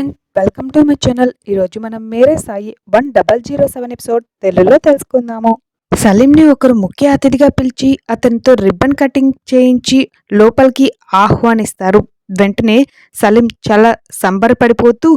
Friend welcome to my channel ఈరోజు మనం Mere Sai one double zero seven episode తెలుగులో తెలుసుకుందాము. సలీంని ఒకరు ముఖ్య అతిథిగా పిలిచి అతనితో రిబ్బన్ కటింగ్ చేయించి లోపలికి ఆహ్వానిస్తారు. వెంటనే సలీం చాలా సంబరపడిపోతూ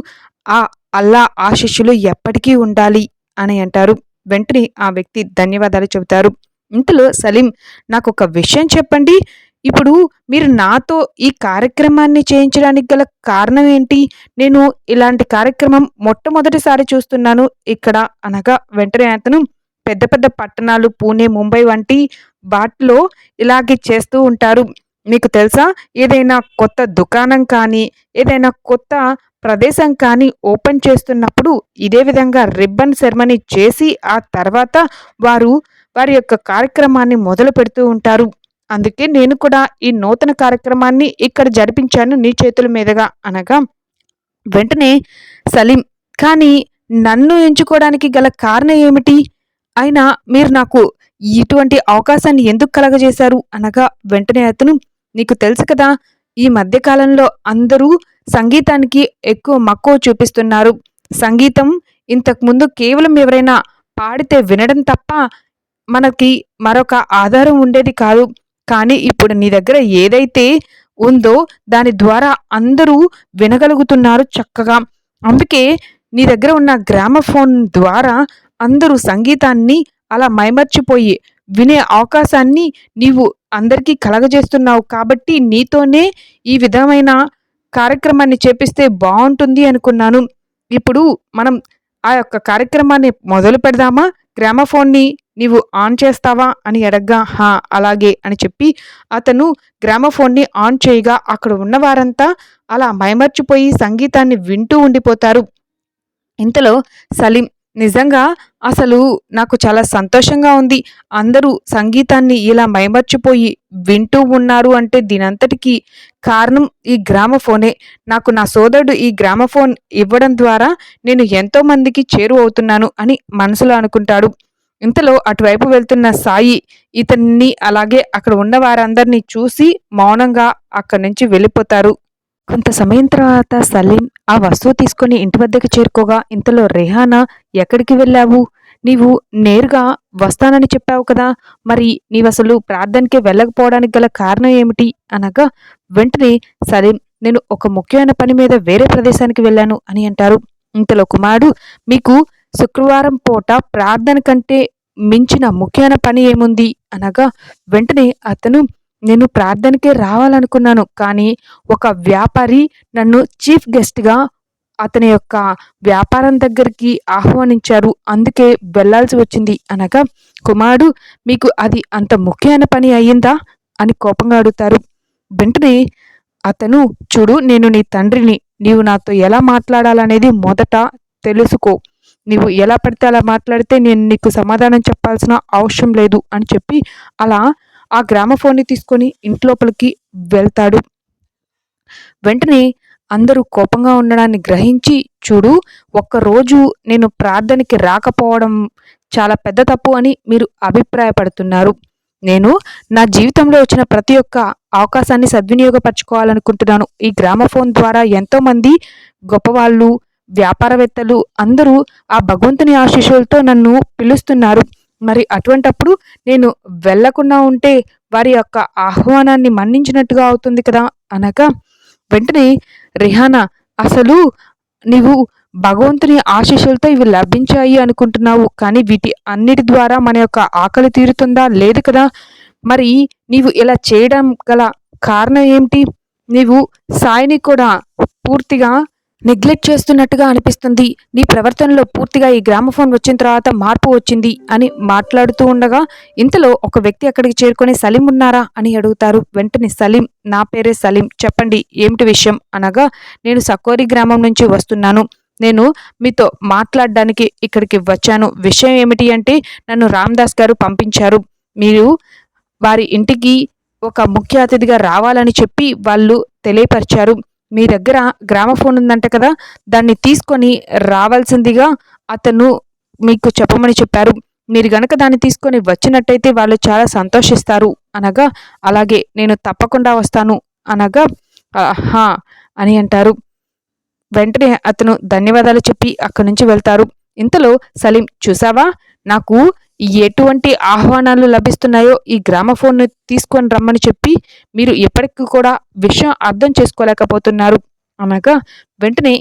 ఆ అల్లా ఆశిష్యులు ఎప్పటికీ ఉండాలి అని అంటారు. వెంటనే ఆ వ్యక్తి ధన్యవాదాలు చెబుతారు. ఇంతలో సలీం నాకు ఒక విషయం చెప్పండి. ఇప్పుడు మీరు నాతో ఈ కార్యక్రమాన్ని చేయించడానికి గల కారణం ఏంటి? నేను ఇలాంటి కార్యక్రమం మొట్టమొదటిసారి చూస్తున్నాను. ఇక్కడ అనగా వెంటనే అతను పెద్ద పెద్ద పట్టణాలు పూణే ముంబై వంటి వాటిలో ఇలాగే చేస్తూ ఉంటారు. మీకు తెలుసా? ఏదైనా కొత్త దుకాణం కానీ ఏదైనా కొత్త ప్రదేశం కానీ ఓపెన్ చేస్తున్నప్పుడు ఇదే విధంగా రిబ్బన్ సెరమనీ చేసి ఆ తర్వాత వారు వారి యొక్క కార్యక్రమాన్ని మొదలు పెడుతూ ఉంటారు. అందుకే నేను కూడా ఈ నూతన కార్యక్రమాన్ని ఇక్కడ జరిపించాను నీ చేతుల మీదుగా అనగా వెంటనే సలీం కానీ నన్ను ఎంచుకోవడానికి గల కారణం ఏమిటి? అయినా మీరు నాకు ఇటువంటి అవకాశాన్ని ఎందుకు కలగజేశారు? అనగా వెంటనే అతను నీకు తెలుసు కదా ఈ మధ్యకాలంలో అందరూ సంగీతానికి ఎక్కువ మక్కువ చూపిస్తున్నారు. సంగీతం ఇంతకుముందు కేవలం ఎవరైనా పాడితే వినడం తప్ప మనకి మరొక ఆధారం ఉండేది కాదు. కానీ ఇప్పుడు నీ దగ్గర ఏదైతే ఉందో దాని ద్వారా అందరూ వినగలుగుతున్నారు చక్కగా. అందుకే నీ దగ్గర ఉన్న గ్రామఫోన్ ద్వారా అందరూ సంగీతాన్ని అలా మైమర్చిపోయి వినే అవకాశాన్ని నీవు అందరికీ కలగజేస్తున్నావు కాబట్టి నీతోనే ఈ విధమైన కార్యక్రమాన్ని చేపిస్తే బాగుంటుంది అనుకున్నాను. ఇప్పుడు మనం ఆ యొక్క కార్యక్రమాన్ని మొదలు పెడదామా? గ్రామఫోన్ని నీవు ఆన్ చేస్తావా అని అడగ్గా హా అలాగే అని చెప్పి అతను గ్రామఫోన్ని ఆన్ చేయగా అక్కడ ఉన్నవారంతా అలా మైమర్చిపోయి సంగీతాన్ని వింటూ ఉండిపోతారు. ఇంతలో సలీం నిజంగా అసలు నాకు చాలా సంతోషంగా ఉంది. అందరూ సంగీతాన్ని ఇలా మైమర్చిపోయి వింటూ ఉన్నారు అంటే దీనంతటికీ కారణం ఈ గ్రామఫోనే. నాకు నా సోదరుడు ఈ గ్రామఫోన్ ఇవ్వడం ద్వారా నేను ఎంతో మందికి చేరువవుతున్నాను అని మనసులో అనుకుంటాడు. ఇంతలో అటువైపు వెళ్తున్న సాయి ఇతన్ని అలాగే అక్కడ ఉన్న వారందరినీ చూసి మౌనంగా అక్కడి నుంచి వెళ్ళిపోతారు. కొంత సమయం తర్వాత సలీం ఆ వస్తువు తీసుకొని ఇంటి వద్దకు చేరుకోగా ఇంతలో రెహానా ఎక్కడికి వెళ్ళావు? నీవు నేరుగా వస్తానని చెప్పావు కదా మరి నీవసలు ప్రార్థనకే వెళ్ళకపోవడానికి గల కారణం ఏమిటి? అనగా వెంటనే సలీం నేను ఒక ముఖ్యమైన పని మీద వేరే ప్రదేశానికి వెళ్ళాను అని అంటారు. ఇంతలో కుమారుడు మీకు శుక్రవారం పూట ప్రార్థన కంటే మించిన ముఖ్యమైన పని ఏముంది? అనగా వెంటనే అతను నేను ప్రార్థనకే రావాలనుకున్నాను కానీ ఒక వ్యాపారి నన్ను చీఫ్ గెస్ట్గా అతని యొక్క వ్యాపారం దగ్గరికి ఆహ్వానించారు. అందుకే వెళ్ళాల్సి వచ్చింది. అనగా కుమారుడు మీకు అది అంత ముఖ్యమైన పని అయ్యిందా? అని కోపంగా అడుగుతారు. వెంటనే అతను చూడు నేను నీ తండ్రిని నీవు నాతో ఎలా మాట్లాడాలనేది మొదట తెలుసుకో. నీవు ఎలా పడితే అలా మాట్లాడితే నేను నీకు సమాధానం చెప్పాల్సిన అవసరం లేదు అని చెప్పి అలా ఆ గ్రామఫోన్ని తీసుకొని ఇంట్లోపలికి వెళ్తాడు. వెంటనే అందరూ కోపంగా ఉండడాన్ని గ్రహించి చూడు ఒక్కరోజు నేను ప్రార్థనకి రాకపోవడం చాలా పెద్ద తప్పు అని మీరు అభిప్రాయపడుతున్నారు. నేను నా జీవితంలో వచ్చిన ప్రతి ఒక్క అవకాశాన్ని సద్వినియోగపరచుకోవాలనుకుంటున్నాను. ఈ గ్రామఫోన్ ద్వారా ఎంతోమంది గొప్పవాళ్ళు వ్యాపారవేత్తలు అందరూ ఆ భగవంతుని ఆశీస్సులతో నన్ను పిలుస్తున్నారు. మరి అటువంటప్పుడు నేను వెళ్ళకుండా ఉంటే వారి యొక్క ఆహ్వానాన్ని మన్నించినట్టుగా అవుతుంది కదా అనగా వెంటనే రిహానా అసలు నీవు భగవంతుని ఆశీస్సులతో ఇవి లభించాయి అనుకుంటున్నావు కానీ వీటి అన్నిటి ద్వారా మన యొక్క ఆకలి తీరుతుందా? లేదు కదా. మరి నీవు ఇలా చేయడం గల కారణం ఏమిటి? నీవు సాయిని కూడా పూర్తిగా నెగ్లెక్ట్ చేస్తున్నట్టుగా అనిపిస్తుంది. నీ ప్రవర్తనలో పూర్తిగా ఈ గ్రామఫోన్ వచ్చిన తర్వాత మార్పు వచ్చింది అని మాట్లాడుతూ ఉండగా ఇంతలో ఒక వ్యక్తి అక్కడికి చేరుకొని సలీం ఉన్నారా? అని అడుగుతారు. వెంటనే సలీం నా పేరే సలీం చెప్పండి ఏమిటి విషయం? అనగా నేను సకోరి గ్రామం నుంచి వస్తున్నాను. నేను మీతో మాట్లాడడానికి ఇక్కడికి వచ్చాను. విషయం ఏమిటి అంటే నన్ను రామ్దాస్ గారు పంపించారు. మీరు వారి ఇంటికి ఒక ముఖ్య అతిథిగా రావాలని చెప్పి వాళ్ళు తెలియపరిచారు. మీ దగ్గర గ్రామఫోన్ ఉందంట కదా దాన్ని తీసుకొని రావాల్సిందిగా అతను మీకు చెప్పమని చెప్పారు. మీరు గనక దాన్ని తీసుకొని వచ్చినట్టయితే వాళ్ళు చాలా సంతోషిస్తారు అనగా అలాగే నేను తప్పకుండా వస్తాను అనగా హా అని అంటారు. వెంటనే అతను ధన్యవాదాలు చెప్పి అక్కడి నుంచి వెళ్తారు. ఇంతలో సలీం చూసావా? నాకు ఎటువంటి ఆహ్వానాలు లభిస్తున్నాయో ఈ గ్రామఫోన్ను తీసుకొని రమ్మని చెప్పి మీరు ఎప్పటికీ కూడా విషయం అర్థం చేసుకోలేకపోతున్నారు. అనగా వెంటనే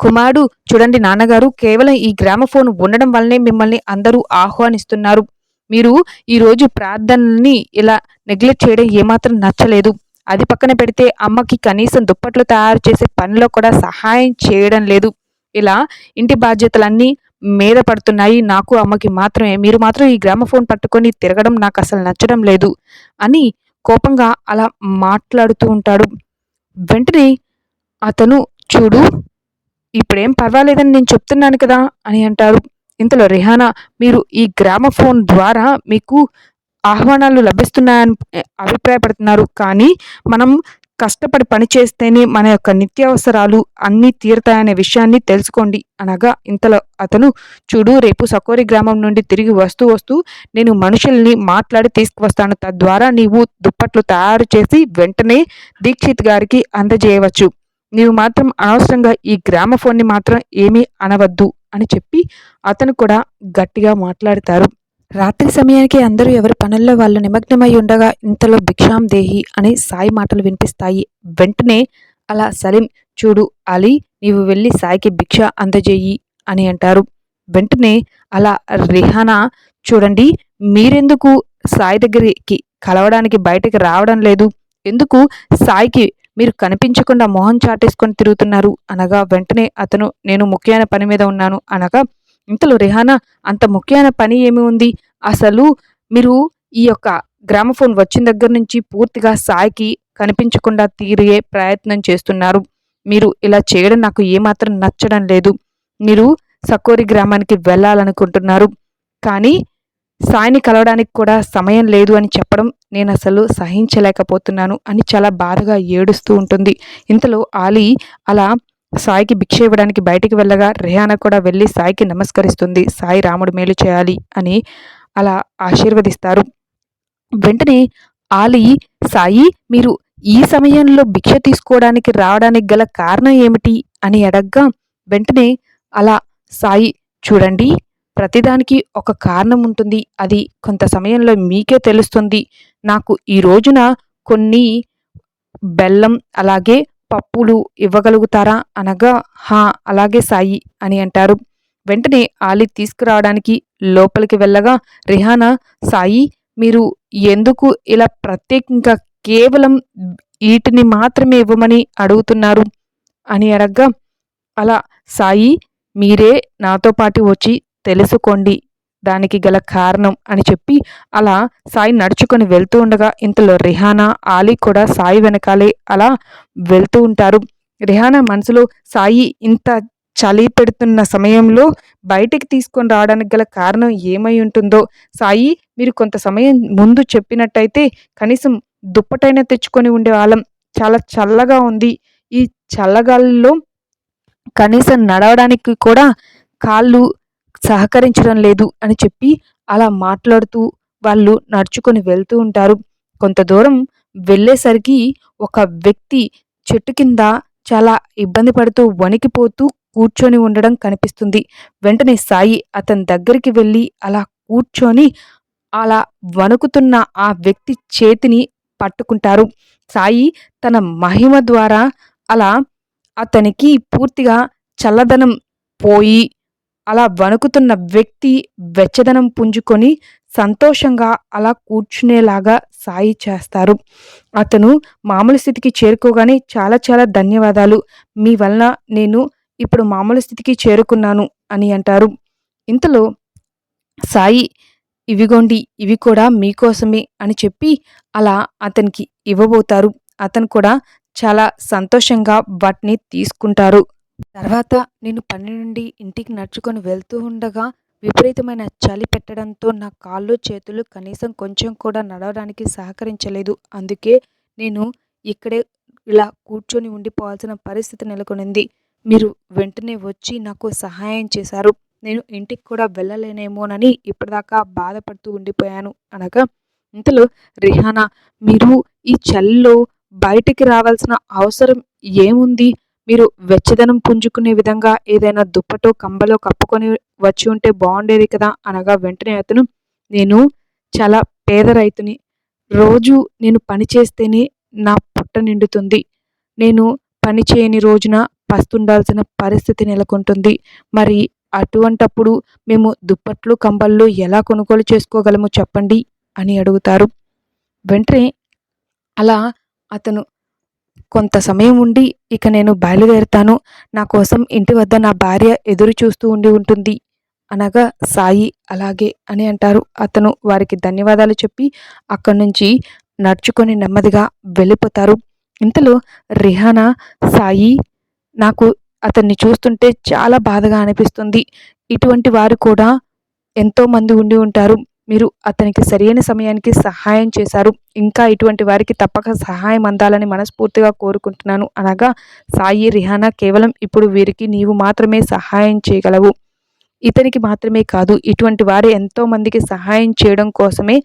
కుమారుడు చూడండి నాన్నగారు కేవలం ఈ గ్రామఫోన్ ఉండడం వల్లనే మిమ్మల్ని అందరూ ఆహ్వానిస్తున్నారు. మీరు ఈరోజు ప్రార్థనల్ని ఇలా నెగ్లెక్ట్ చేయడం ఏమాత్రం నచ్చలేదు. అది పక్కన పెడితే అమ్మకి కనీసం దుప్పట్లు తయారు చేసే పనిలో కూడా సహాయం చేయడం లేదు. ఇలా ఇంటి బాధ్యతలన్నీ మీద పడుతున్నాయి. నాకు అమ్మకి మాత్రమే. మీరు మాత్రం ఈ గ్రామఫోన్ పట్టుకొని తిరగడం నాకు అసలు నచ్చడం లేదు అని కోపంగా అలా మాట్లాడుతూ ఉంటాడు. వెంటనే అతను చూడు ఇప్పుడేం పర్వాలేదని నేను చెప్తున్నాను కదా అని అంటారు ఇంతలో రిహానా మీరు ఈ గ్రామఫోన్ ద్వారా మీకు ఆహ్వానాలు లభిస్తున్నాయని అభిప్రాయపడుతున్నారు. కానీ మనం కష్టపడి పని చేస్తేనే మన యొక్క నిత్యావసరాలు అన్నీ తీరుతాయనే విషయాన్ని తెలుసుకోండి. అనగా ఇంతలో అతను చూడు రేపు సకోరి గ్రామం నుండి తిరిగి వస్తూ వస్తూ నేను మనుషుల్ని మాట్లాడి తీసుకువస్తాను. తద్వారా నీవు దుప్పట్లు తయారు చేసి వెంటనే దీక్షిత్ గారికి అందజేయవచ్చు. నీవు మాత్రం అనవసరంగా ఈ గ్రామఫోన్ని మాత్రం ఏమీ అనవద్దు అని చెప్పి అతను కూడా గట్టిగా మాట్లాడతారు. రాత్రి సమయానికి అందరూ ఎవరి పనుల్లో వాళ్ళు నిమగ్నమై ఉండగా ఇంతలో భిక్షాం దేహి అని సాయి మాటలు వినిపిస్తాయి. వెంటనే అలా సలీం చూడు అలీ నీవు వెళ్ళి సాయికి భిక్ష అందజేయి అని అంటారు. వెంటనే అలా రిహానా చూడండి మీరెందుకు సాయి దగ్గరికి కలవడానికి బయటకు రావడం లేదు? ఎందుకు సాయికి మీరు కనిపించకుండా మొహం చాటేసుకొని తిరుగుతున్నారు? అనగా వెంటనే అతను నేను ముఖ్యమైన పని మీద ఉన్నాను అనగా ఇంతలో రిహానా అంత ముఖ్యమైన పని ఏమి ఉంది? అసలు మీరు ఈ యొక్క గ్రామఫోన్ వచ్చిన దగ్గర నుంచి పూర్తిగా సాయికి కనిపించకుండా తీరే ప్రయత్నం చేస్తున్నారు. మీరు ఇలా చేయడం నాకు ఏమాత్రం నచ్చడం లేదు. మీరు సకోరి గ్రామానికి వెళ్ళాలనుకుంటున్నారు. కానీ సాయిని కలవడానికి కూడా సమయం లేదు అని చెప్పడం నేను అసలు సహించలేకపోతున్నాను అని చాలా బాధగా ఏడుస్తూ ఉంటుంది. ఇంతలో ఆలీ అలా సాయికి భిక్ష ఇవ్వడానికి బయటికి వెళ్ళగా రేహాన కూడా వెళ్ళి సాయికి నమస్కరిస్తుంది. సాయి రాముడు మేలు చేయాలి అని అలా ఆశీర్వదిస్తారు. వెంటనే ఆలి సాయి మీరు ఈ సమయంలో భిక్ష తీసుకోవడానికి రావడానికి గల కారణం ఏమిటి అని అడగ్గా వెంటనే అలా సాయి చూడండి ప్రతిదానికి ఒక కారణం ఉంటుంది. అది కొంత సమయంలో మీకే తెలుస్తుంది. నాకు ఈ రోజున కొన్ని బెల్లం అలాగే పప్పులు ఇవ్వగలుగుతారా? అనగా హా అలాగే సాయి అని అంటారు. వెంటనే ఆలి తీసుకురావడానికి లోపలికి వెళ్ళగా రిహానా సాయి మీరు ఎందుకు ఇలా ప్రత్యేకంగా కేవలం వీటిని మాత్రమే ఇవ్వమని అడుగుతున్నారు? అని అడగ్గా అలా సాయి మీరే నాతో పాటు వచ్చి తెలుసుకోండి. దానికి గల కారణం అని చెప్పి అలా సాయి నడుచుకొని వెళ్తూ ఉండగా ఇంతలో రిహానా ఆలీ కూడా సాయి వెనకాలే అలా వెళ్తూ ఉంటారు. రిహానా మనసులో సాయి ఇంత చలి పెడుతున్న సమయంలో బయటికి తీసుకొని రావడానికి గల కారణం ఏమై ఉంటుందో? సాయి మీరు కొంత సమయం ముందు చెప్పినట్టయితే కనీసం దుప్పటైనా తెచ్చుకొని ఉండేవాళ్ళం. చాలా చల్లగా ఉంది. ఈ చల్లగాల్లో కనీసం నడవడానికి కూడా కాళ్ళు సహకరించడం లేదు అని చెప్పి అలా మాట్లాడుతూ వాళ్ళు నడుచుకొని వెళ్తూ ఉంటారు. కొంత దూరం వెళ్ళేసరికి ఒక వ్యక్తి చెట్టు కింద చాలా ఇబ్బంది పడుతూ వణికిపోతూ కూర్చొని ఉండడం కనిపిస్తుంది. వెంటనే సాయి అతని దగ్గరికి వెళ్ళి అలా కూర్చొని అలా వణుకుతున్న ఆ వ్యక్తి చేతిని పట్టుకుంటారు. సాయి తన మహిమ ద్వారా అలా అతనికి పూర్తిగా చల్లదనం పోయి అలా వణుకుతున్న వ్యక్తి వెచ్చదనం పుంజుకొని సంతోషంగా అలా కూర్చునేలాగా సాయి చేస్తారు. అతను మామూలు స్థితికి చేరుకోగానే చాలా చాలా ధన్యవాదాలు. మీ వలన నేను ఇప్పుడు మామూలు స్థితికి చేరుకున్నాను అని అంటారు. ఇంతలో సాయి ఇవిగోండి ఇవి కూడా మీకోసమే అని చెప్పి అలా అతనికి ఇవ్వబోతారు. అతను కూడా చాలా సంతోషంగా వాటిని తీసుకుంటారు. తర్వాత నేను పని నుండి ఇంటికి నడుచుకొని వెళ్తూ ఉండగా విపరీతమైన చలి పెట్టడంతో నా కాళ్ళు చేతులు కనీసం కొంచెం కూడా నడవడానికి సహకరించలేదు. అందుకే నేను ఇక్కడే ఇలా కూర్చొని ఉండిపోవాల్సిన పరిస్థితి నెలకొనింది. మీరు వెంటనే వచ్చి నాకు సహాయం చేశారు. నేను ఇంటికి కూడా వెళ్ళలేనేమోనని ఇప్పటిదాకా బాధపడుతూ ఉండిపోయాను. అనగా ఇంతలో రిహానా మీరు ఈ చలిలో బయటికి రావాల్సిన అవసరం ఏముంది? మీరు వెచ్చదనం పుంజుకునే విధంగా ఏదైనా దుప్పటో కంబలో కప్పుకొని వచ్చి ఉంటే బాగుండేది కదా అనగా వెంటనే అతను నేను చాలా పేద రైతుని. రోజు నేను పని చేస్తేనే నా పుట్ట నిండుతుంది. నేను పని చేయని రోజున పస్తుండాల్సిన పరిస్థితి నెలకొంటుంది. మరి అటువంటప్పుడు మేము దుప్పట్లు కంబళ్ళు ఎలా కొనుగోలు చేసుకోగలము చెప్పండి అని అడుగుతారు. వెంటనే అలా అతను కొంత సమయం ఉండి ఇక నేను బయలుదేరుతాను. నా కోసం ఇంటి వద్ద నా భార్య ఎదురు చూస్తూ ఉండి ఉంటుంది. అనగా సాయి అలాగే అని అంటారు. అతను వారికి ధన్యవాదాలు చెప్పి అక్కడి నుంచి నడుచుకొని నెమ్మదిగా వెళ్ళిపోతారు. ఇంతలో రిహానా సాయి నాకు అతన్ని చూస్తుంటే చాలా బాధగా అనిపిస్తుంది. ఇటువంటి వారు కూడా ఎంతోమంది ఉండి ఉంటారు. మీరు అతనికి సరైన సమయానికి సహాయం చేశారు. ఇంకా ఇటువంటి వారికి తప్పక సహాయం అందాలని మనస్ఫూర్తిగా కోరుకుంటున్నాను. అనగా సాయి రిహానా కేవలం ఇప్పుడు వీరికి నీవు మాత్రమే సహాయం చేయగలవు. ఇతనికి మాత్రమే కాదు ఇటువంటి వారు ఎంతోమందికి సహాయం చేయడం కోసమే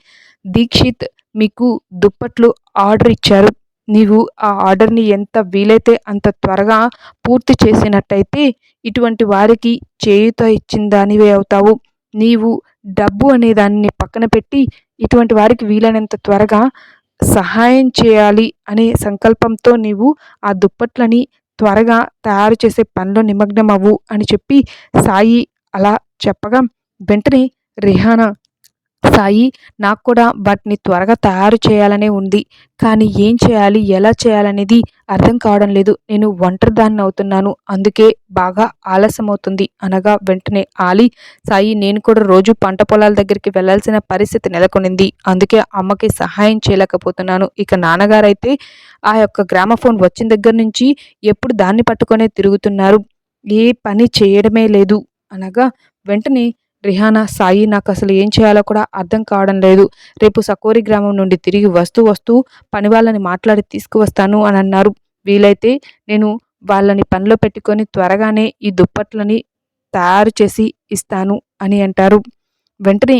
దీక్షిత్ మీకు దుప్పట్లు ఆర్డర్ ఇచ్చారు. నీవు ఆ ఆర్డర్ని ఎంత వీలైతే అంత త్వరగా పూర్తి చేసినట్టయితే ఇటువంటి వారికి చేయుత ఇచ్చిన దానివే అవుతావు. నీవు డబ్బు అనే దాన్ని పక్కన పెట్టి ఇటువంటి వారికి వీలైనంత త్వరగా సహాయం చేయాలి అనే సంకల్పంతో నీవు ఆ దుప్పట్లని త్వరగా తయారు చేసే పనిలో నిమగ్నం అవ్వు అని చెప్పి సాయి అలా చెప్పగా వెంటనే రిహానా సాయి నాకు కూడా వాటిని త్వరగా తయారు చేయాలనే ఉంది. కానీ ఏం చేయాలి ఎలా చేయాలనేది అర్థం కావడం లేదు. నేను ఒంటరిదాన్ని అవుతున్నాను. అందుకే బాగా ఆలస్యం అవుతుంది అనగా వెంటనే ఆలి సాయి నేను కూడా రోజు పంట పొలాల దగ్గరికి వెళ్ళాల్సిన పరిస్థితి నెలకొనింది. అందుకే అమ్మకి సహాయం చేయలేకపోతున్నాను. ఇక నాన్నగారైతే ఆ యొక్క గ్రామఫోన్ వచ్చిన దగ్గర నుంచి ఎప్పుడు దాన్ని పట్టుకొనే తిరుగుతున్నారు. ఏ పని చేయడమే లేదు. అనగా వెంటనే రిహానా సాయి నాకు అసలు ఏం చేయాలో కూడా అర్థం కావడం లేదు. రేపు సకోరి గ్రామం నుండి తిరిగి వస్తూ వస్తూ పని వాళ్ళని మాట్లాడి తీసుకువస్తాను అని అన్నారు. వీలైతే నేను వాళ్ళని పనిలో పెట్టుకొని త్వరగానే ఈ దుప్పట్లని తయారు చేసి ఇస్తాను అని అంటారు. వెంటనే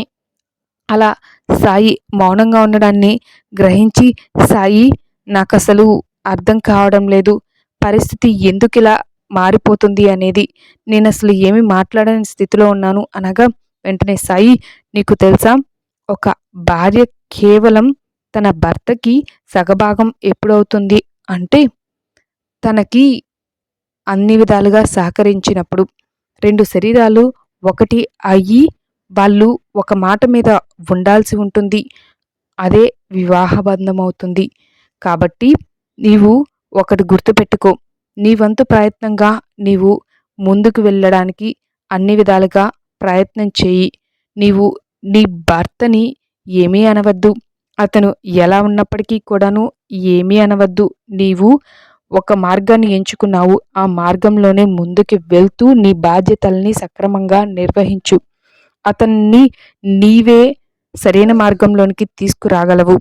అలా సాయి మౌనంగా ఉండడాన్ని గ్రహించి సాయి నాకు అసలు అర్థం కావడం లేదు. పరిస్థితి ఎందుకు ఇలా మారిపోతుంది అనేది నేను అసలు ఏమి మాట్లాడని స్థితిలో ఉన్నాను అనగా వెంటనే సాయి నీకు తెలుసా? ఒక భార్య కేవలం తన భర్తకి సగభాగం ఎప్పుడవుతుంది అంటే తనకి అన్ని విధాలుగా సహకరించినప్పుడు. రెండు శరీరాలు ఒకటి అయ్యి వాళ్ళు ఒక మాట మీద ఉండాల్సి ఉంటుంది. అదే వివాహబంధం అవుతుంది. కాబట్టి నీవు ఒకటి గుర్తుపెట్టుకో. నీ వంతు ప్రయత్నంగా నీవు ముందుకు వెళ్ళడానికి అన్ని విధాలుగా ప్రయత్నం చేయి. నీవు నీ భర్తని ఏమీ అనవద్దు. అతను ఎలా ఉన్నప్పటికీ కూడాను ఏమీ అనవద్దు. నీవు ఒక మార్గాన్ని ఎంచుకున్నావు. ఆ మార్గంలోనే ముందుకు వెళ్తూ నీ బాధ్యతల్ని సక్రమంగా నిర్వహించు. అతన్ని నీవే సరైన మార్గంలోనికి తీసుకురాగలవు.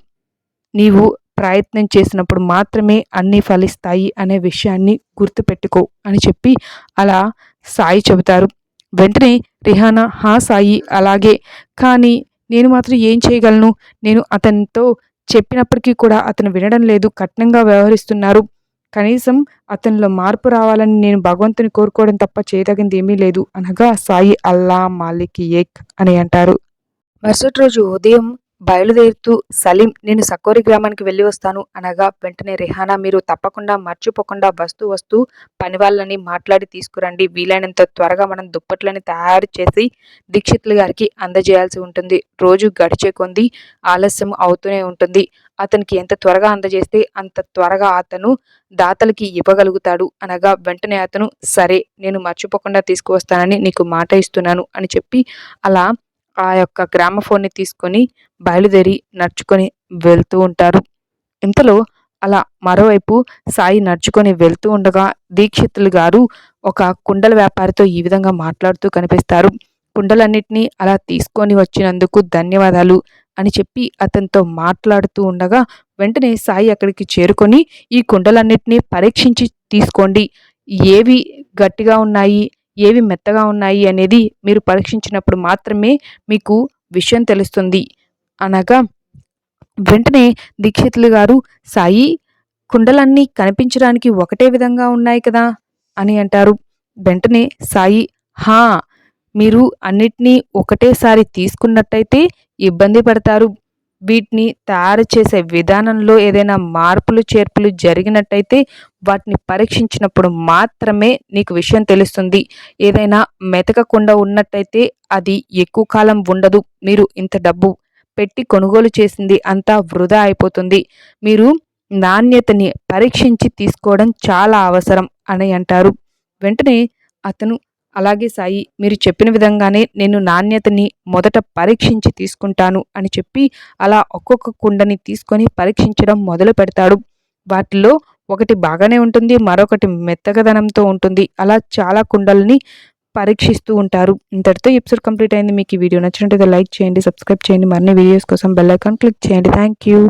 నీవు ప్రయత్నం చేసినప్పుడు మాత్రమే అన్నీ ఫలిస్తాయి అనే విషయాన్ని గుర్తుపెట్టుకో అని చెప్పి అలా సాయి చెబుతారు. వెంటనే రిహానా హా సాయి అలాగే. కానీ నేను మాత్రం ఏం చేయగలను? నేను అతనితో చెప్పినప్పటికీ కూడా అతను వినడం లేదు కఠినంగా వ్యవహరిస్తున్నారు. కనీసం అతనిలో మార్పు రావాలని నేను భగవంతుని కోరుకోవడం తప్ప చేయదగింది ఏమీ లేదు. అనగా సాయి అల్లా మాలిక్ ఏక్ అని అంటారు. మరుసటి రోజు ఉదయం బయలుదేరుతూ సలీం నేను సకోరి గ్రామానికి వెళ్ళి వస్తాను అనగా వెంటనే రెహానా మీరు తప్పకుండా మర్చిపోకుండా వస్తూ వస్తూ పని వాళ్ళని మాట్లాడి తీసుకురండి. వీలైనంత త్వరగా మనం దుప్పట్లని తయారు చేసి దీక్షితులు గారికి అందజేయాల్సి ఉంటుంది. రోజు గడిచే కొంది ఆలస్యం అవుతూనే ఉంటుంది. అతనికి ఎంత త్వరగా అందజేస్తే అంత త్వరగా అతను దాతలకి ఇవ్వగలుగుతాడు అనగా వెంటనే అతను సరే నేను మర్చిపోకుండా తీసుకువస్తానని నీకు మాట ఇస్తున్నాను అని చెప్పి అలా ఆ యొక్క గ్రామఫోన్ని తీసుకొని బయలుదేరి నడుచుకొని వెళ్తూ ఉంటారు. ఇంతలో అలా మరోవైపు సాయి నడుచుకొని వెళ్తూ ఉండగా దీక్షితులు గారు ఒక కుండల వ్యాపారితో ఈ విధంగా మాట్లాడుతూ కనిపిస్తారు. కుండలన్నింటినీ అలా తీసుకొని వచ్చినందుకు ధన్యవాదాలు అని చెప్పి అతనితో మాట్లాడుతూ ఉండగా వెంటనే సాయి అక్కడికి చేరుకొని ఈ కుండలన్నింటినీ పరీక్షించి తీసుకోండి. ఏవి గట్టిగా ఉన్నాయి? ఏవి మెత్తగా ఉన్నాయి అనేది మీరు పరీక్షించినప్పుడు మాత్రమే మీకు విషయం తెలుస్తుంది. అనగా వెంటనే దీక్షితులు గారు సాయి కుండలన్నీ కనిపించడానికి ఒకటే విధంగా ఉన్నాయి కదా? అని అంటారు. వెంటనే సాయి హా మీరు అన్నిటినీ ఒకటేసారి తీసుకున్నట్టయితే ఇబ్బంది పడతారు. వీటిని తయారు చేసే విధానంలో ఏదైనా మార్పులు చేర్పులు జరిగినట్టయితే వాటిని పరీక్షించినప్పుడు మాత్రమే నీకు విషయం తెలుస్తుంది. ఏదైనా మెతకకుండా ఉన్నట్టయితే అది ఎక్కువ కాలం ఉండదు. మీరు ఇంత డబ్బు పెట్టి కొనుగోలు చేసింది అంతా వృధా అయిపోతుంది. మీరు నాణ్యతని పరీక్షించి తీసుకోవడం చాలా అవసరం అని అంటారు. వెంటనే అతను అలాగే సాయి మీరు చెప్పిన విధంగానే నేను నాణ్యతని మొదట పరీక్షించి తీసుకుంటాను అని చెప్పి అలా ఒక్కొక్క కుండని తీసుకొని పరీక్షించడం మొదలు పెడతాడు. వాటిలో ఒకటి బాగానే ఉంటుంది మరొకటి మెత్తగదనంతో ఉంటుంది. అలా చాలా కుండల్ని పరీక్షిస్తూ ఉంటారు. ఇంతటితో ఎపిసోడ్ కంప్లీట్ అయింది. మీకు ఈ వీడియో నచ్చినట్టయితే లైక్ చేయండి సబ్స్క్రైబ్ చేయండి. మరిన్ని వీడియోస్ కోసం బెల్ ఐకాన్ క్లిక్ చేయండి. Thank you